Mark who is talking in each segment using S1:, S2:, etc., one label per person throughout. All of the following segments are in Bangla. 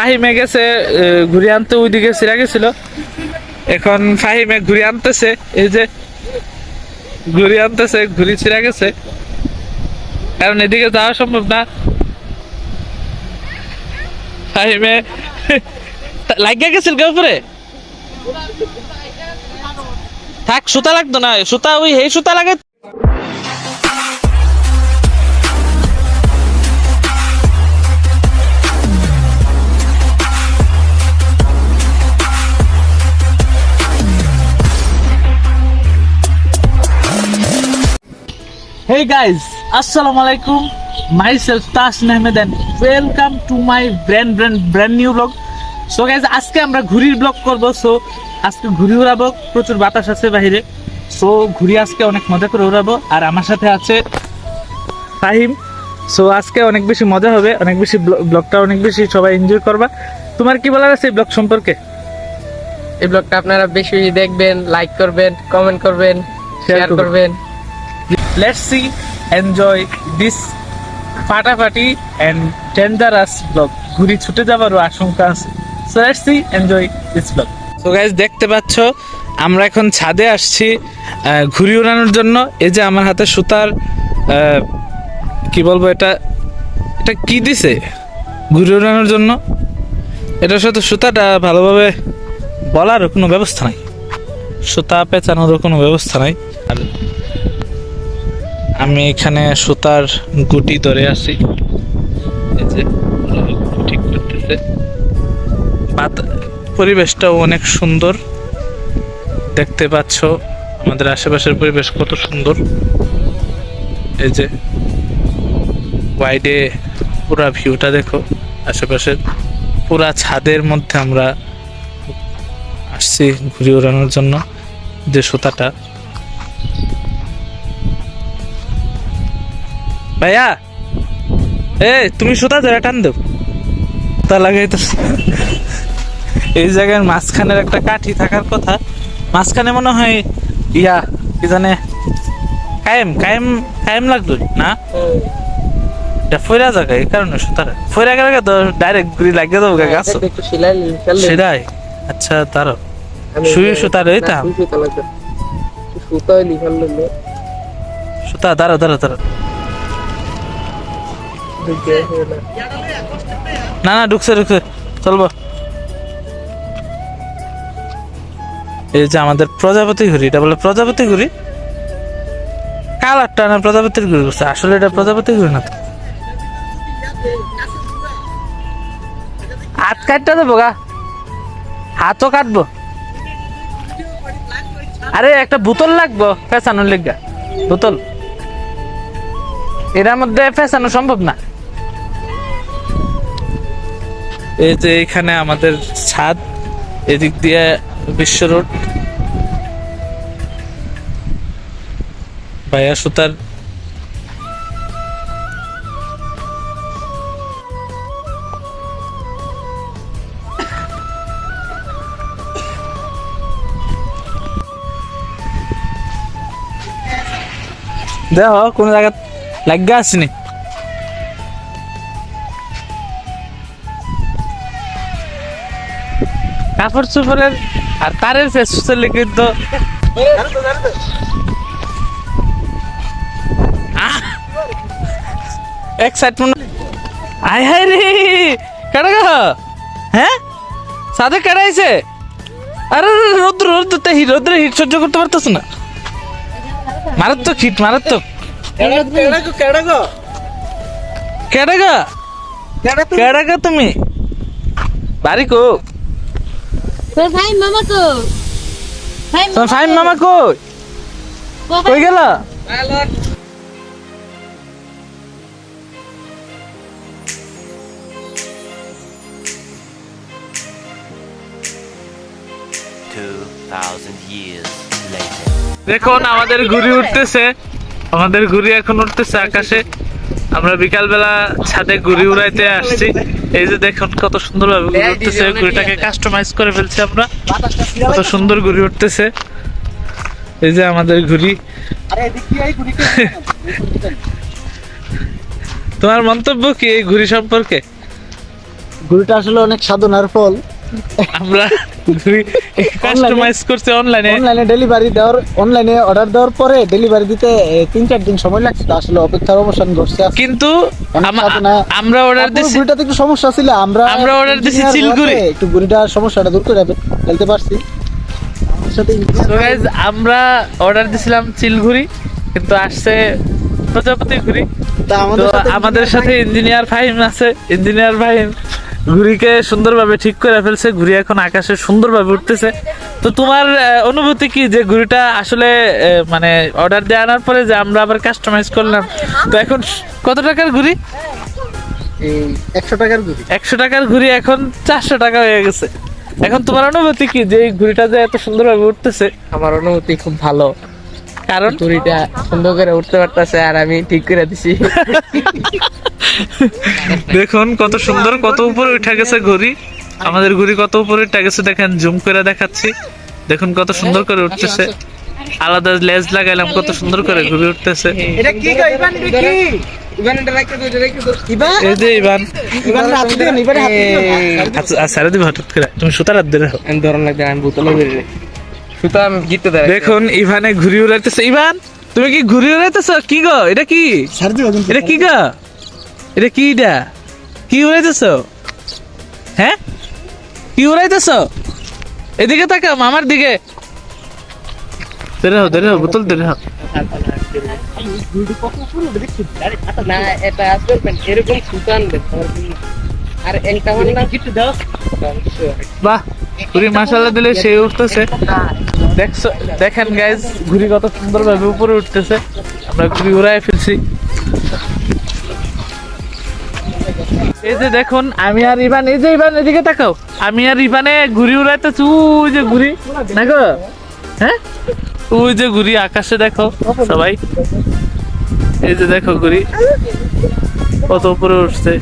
S1: ফাহিমে গেছে ঘুরি আনতে ওইদিকে সিরা গেছিল। এখন ফাহিমে ঘুরি আনতেছে, এই যে ঘুরি আনতেছে, ঘুরি ছিঁড়া গেছে। কারণ এদিকে যাওয়া সম্ভব না। ফাহিমে লাগিয়ে গেছিল কে থাক, সুতা লাগতো না, সুতা ওই, এই সুতা লাগে Hey guys, Assalamu alaikum. Myself Tash Ahmed and welcome to my brand brand brand new vlog. So guys, আজকে আমরা ঘুরির ব্লগ করব। সো আজকে ঘুরি উড়াবো প্রচুর বাতাস আছে বাইরে। সো ঘুরি আজকে অনেক মজা করে উড়াবো আর আমার সাথে আছে ফাহিম। সো আজকে অনেক বেশি মজা হবে। অনেক বেশি ব্লগটা অনেক বেশি সবাই এনজয় করবা। তোমার কি বলার আছে এই ব্লগ সম্পর্কে?
S2: এই ব্লগটা আপনারা বেশি দেখবেন লাইক করবেন কমেন্ট করবেন শেয়ার
S1: করবেন। Let's see enjoy this ফাটাফাটি এন্ড ডেঞ্জারাস ব্লগ ঘুরি ছুটে যাবারও আশঙ্কা আছে। So let's see enjoy this vlog so guys দেখতে পাচ্ছ আমরা এখন ছাদে আসছি আহ, ঘুড়ি উড়ানোর জন্য। এই যে আমার হাতে সুতার কি বলব এটা? এটা কি দিছে? ঘুড়ি উড়ানোর জন্য। এটার সাথে সুতাটা ভালোভাবে বলার কোনো ব্যবস্থা নাই। সুতা পেঁচানোরও কোনো ব্যবস্থা নাই। আর আমি এখানে সুতার গুটি ধরে আছি। এই যে ঠিক করতেছে। পরিবেশটাও অনেক সুন্দর। দেখতে পাচ্ছ, আমাদের আশেপাশের পরিবেশ কত সুন্দর। এই যে ওয়াইডে পুরা ভিউটা দেখো, আশেপাশের পুরা ছাদের মধ্যে আমরা আসছি ঘুরে ওড়ানোর জন্য যে সুতাটা। ভাইয়া এ তুমি সুতা ধরে টান দেব তা লাগাই তো এই জায়গায় মাঝখানের একটা কাঠি থাকার কথা মাঝখানে মনে হয় ইয়া কি জানে কায়েম কায়েম কায়েম লাগল না? এটা ফইরা জায়গা এই কারণে সুতারা ফইরা গেলে তো ডাইরেক্ট গুলি লাগিয়ে দেবো গাছ।
S2: ফেললে।
S1: সেটাই। আচ্ছা তারও। সুই সুতা রইতাম।
S2: সুতা
S1: দাঁড়ো দাঁড়ো দাঁড়ো
S2: না।
S1: না, ঢুকছে ঢুকছে। চলবো। এই যে আমাদের প্রজাপতি ঘুড়ি, এটা বলে প্রজাপতি ঘুড়ি? কালারটা না প্রজাপতির ঘুড়ি করছে আসলে এটা প্রজাপতি ঘুড়ি না তো। হাত কাটতে দেবো গা। হাতও কাটবো। আরে, একটা বোতল লাগবো, ফেসানোর লেগা। বোতল। এটার মধ্যে ফেসানো সম্ভব না। এই যে এখানে আমাদের ছাদ, এদিক দিয়ে বিশ্ব রোড। ভাইয়া সুতার দেখ কোন জায়গা লাগা আসেনি। কাপড় চোপড়ের আর তারের ফেসুসের লিখে তো এক্সাইটমেন্ট আয় হায় রে! কেডা গা? হ্যাঁ? সাদে কেডাইছে আরে রৌদ্র রৌদ্র হি রৌদ্র হিট সহ্য করতে পারতেছ না। মারাত্মক হিট, মারাত্মক। কেডা গা? কেডা গা তুমি? বাড়ি কো?
S3: তোর ভাই মামা কো
S1: কই? কই? গেল. দেখুন আমাদের ঘুড়ি উঠতেছে। আমাদের ঘুড়ি এখন উঠতেছে আকাশে। আমরা বিকালবেলা ছাদে ঘুড়ি উড়াইতে আসছি। এই যে দেখুন কত সুন্দর ভাবে ঘুরে উঠতেছে ঘুড়িটাকে কাস্টমাইজ করে ফেলছি আমরা। কত সুন্দর ঘুরে উঠতেছে। এই যে আমাদের ঘুড়ি। তোমার মন্তব্য কি এই ঘুড়ি সম্পর্কে?
S4: ঘুড়িটা আসলে অনেক সাধনার ফল।
S1: আমরা কাস্টমাইজ করছি অনলাইনে
S4: অনলাইনে ডেলিভারি দেওয়ার অনলাইনে অর্ডার দেওয়ার পরে ডেলিভারি দিতে তিন চার দিন সময় লাগছে তো আসলে অপেক্ষার অবসান ঘটছে
S1: কিন্তু আমরা অর্ডার দিছি
S4: একটু সমস্যা ছিল। আমরা
S1: আমরা order দিছি চিলগুড়ি।
S4: একটু ঘুড়িটার সমস্যাটা দূর করে ফেলতে পারছি। আমার
S1: অর্ডার দিছিলাম চিলঘুরি কিন্তু আসছে প্রজাপতি ঘুরি
S4: তো আমাদের সাথে
S1: আমাদের সাথে ইঞ্জিনিয়ার ফাহিম আছে। ইঞ্জিনিয়ার ফাহিম। ঘুড়িকে সুন্দরভাবে ঠিক করে ফেলছে ঘুড়ি এখন আকাশে সুন্দরভাবে উঠতেছে। তো তোমার অনুভূতি কি যে ঘুড়িটা আসলে মানে অর্ডার দিয়ে আনার পরে যে আমরা আবার কাস্টমাইজ করলাম? তো এখন কত টাকার ঘুড়ি?
S4: এই একশো টাকার ঘুড়ি।
S1: একশো টাকার ঘুড়ি এখন চারশো টাকা হয়ে গেছে। এখন তোমার অনুভূতি কি যে এই ঘুড়িটা যে এত সুন্দরভাবে উঠতেছে?
S2: আমার অনুভূতি খুব ভালো।
S1: কারণ?
S2: তুরিটা সুন্দর করে উঠতে পারতেছে আর আমি ঠিক করে দিছি।
S1: দেখুন কত সুন্দর কত উপরে উঠে গেছে ঘুড়ি। আমাদের ঘুড়ি কত উপরে উঠে গেছে দেখেন জুম করে দেখাচ্ছি। দেখুন কত সুন্দর করে উঠতেছে। আলাদা লেজ লাগাইলাম কত সুন্দর করে ঘুরে উঠতেছে।
S4: এটা কি গো এটা কি? ইবান
S1: এই যে ইভান।
S4: ইবান হাত
S1: আচ্ছা আচ্ছা দিবে হঠাৎ করে। তুমি সুতার হাত
S2: আমি ধরন লাগবে আমি বোতলে বেরিয়ে সুতো আমি দেয়
S1: দেখুন ইভানে ঘুরি উড়াইতেছে। ইভান তুমি কি ঘুরি উড়াইতেছো? কি গো? এটা কি? এটা কি গো? এটা কি এটা? কি উড়াইতেছো? হ্যাঁ? কি উড়াইতেছো? এদিকে তাকাও মামার দিকে। বোতল
S2: না এটা আসবে এরকম সুতো আনবে আর একটা হল না গিতে দাও।
S1: বাহ ঘুরি মাসালা দিলে সে উঠতেছে। দেখছ দেখেন গাইজ ঘুরি কত সুন্দর ভাবে উপরে উঠতেছে। আমরা ঘুরি উড়াই ফেলছি। এই যে দেখুন, আমি আর ইভান, এই যে ইভান, এদিকে তাকাও। আমি আর ইভানে ঘুরি উড়াইতে ওই যে ঘুরি দেখো? হ্যাঁ? ওই যে ঘুরি আকাশে দেখো, সবাই। এই যে দেখো ঘুরি কত উপরে উঠছে।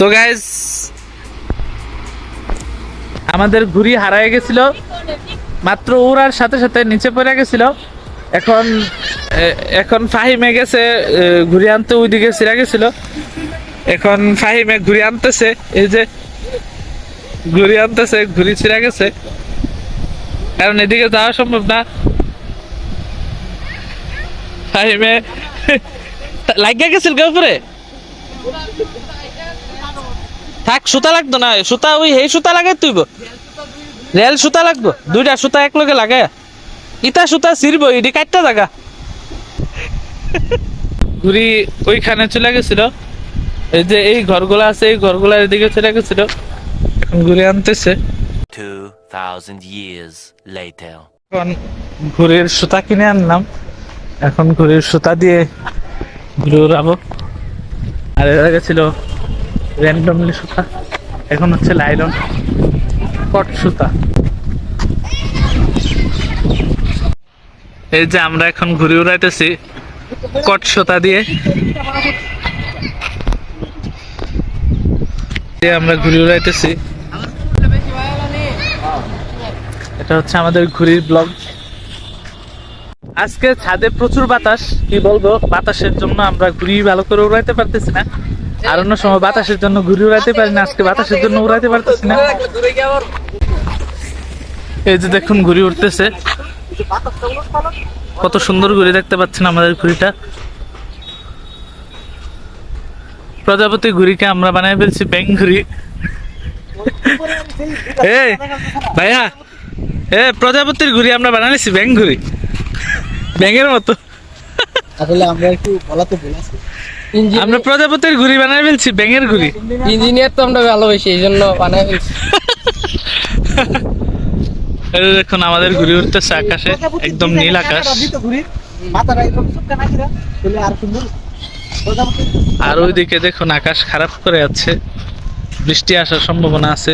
S1: সো গাইস আমাদের ঘুড়ি হারায় গেছিল। মাত্র উড়ার সাথে সাথে নিচে পড়ে গেছিল। এখন এখন ফাহিমে গেছে ঘুড়ি আনতে ওইদিকে ছিঁড়া গেছিল। এখন ফাহিমে ঘুড়ি আনতেছে, এই যে ঘুড়ি আনতেছে, ঘুড়ি ছিঁড়া গেছে। কারণ এদিকে যাওয়া সম্ভব না। ফাহিমে, লাগিয়া গেছিল কে উপরে? থাক সুতা লাগতো না সুতা ওই এই সুতা লাগাই তুইব। রেল সুতা লাগবো দুইটা সুতা একলগে লাগে। ইটা সুতা ছিড়বো ইডি কাটটা জায়গা ঘুরি ওইখানে চলে গেছিল। এই যে এই ঘরগুলো আছে এই ঘরগুলার এদিকে চলে গেছিল। এখন ঘুরে আনতেছে।
S5: 2,000 years later.
S1: এখন ঘুরের সুতা কিনে আনলাম। এখন ঘুরের সুতা দিয়ে ঘুরে উড়াবো আর এর আগে ছিল র্যান্ডমলি সুতা। এখন হচ্ছে লাইলন কট সুতা। এই যে আমরা এখন ঘুরে উড়াইতেছি কট সুতা দিয়ে। আমরা ঘুরে উড়াইতেছি এটা হচ্ছে আমাদের ঘুরির ব্লগ আজকে ছাদে প্রচুর বাতাস, কি বলব? বাতাসের জন্য আমরা ঘুরি ভালো করে উড়াইতে পারতেছি না। আর অন্য সময় বাতাসের জন্য ঘুরে উড়াইতে পারি না, আজকে বাতাসের জন্য উড়াইতে পারতেছি না। এই যে দেখুন ঘুরি উঠতেছে কত সুন্দর ঘুরে দেখতে পাচ্ছেন আমাদের ঘুড়িটা। প্রজাপতি ঘুড়িকে আমরা বানাই ফেলছি ব্যাং ঘুড়ি। এই ভাইয়া, এ, প্রজাপতির ঘুড়ি আমরা বানাইছি ব্যাং ঘুড়ি। ব্যাঙের মতো।
S4: আসলে আমরা একটু বলাতে বলেছি
S1: আমরা প্রজাপতির ঘুড়ি বানাই ফেলছি ব্যাঙের ঘুড়ি
S2: ইঞ্জিনিয়ার তো আমরা ভালোবাসি এই জন্য বানাই ফেলছি।
S1: দেখুন আমাদের ঘুড়ি উঠতেছে আকাশে একদম নীল আকাশ। আর ওইদিকে দেখুন আকাশ খারাপ করে আছে। বৃষ্টি আসার সম্ভাবনা আছে।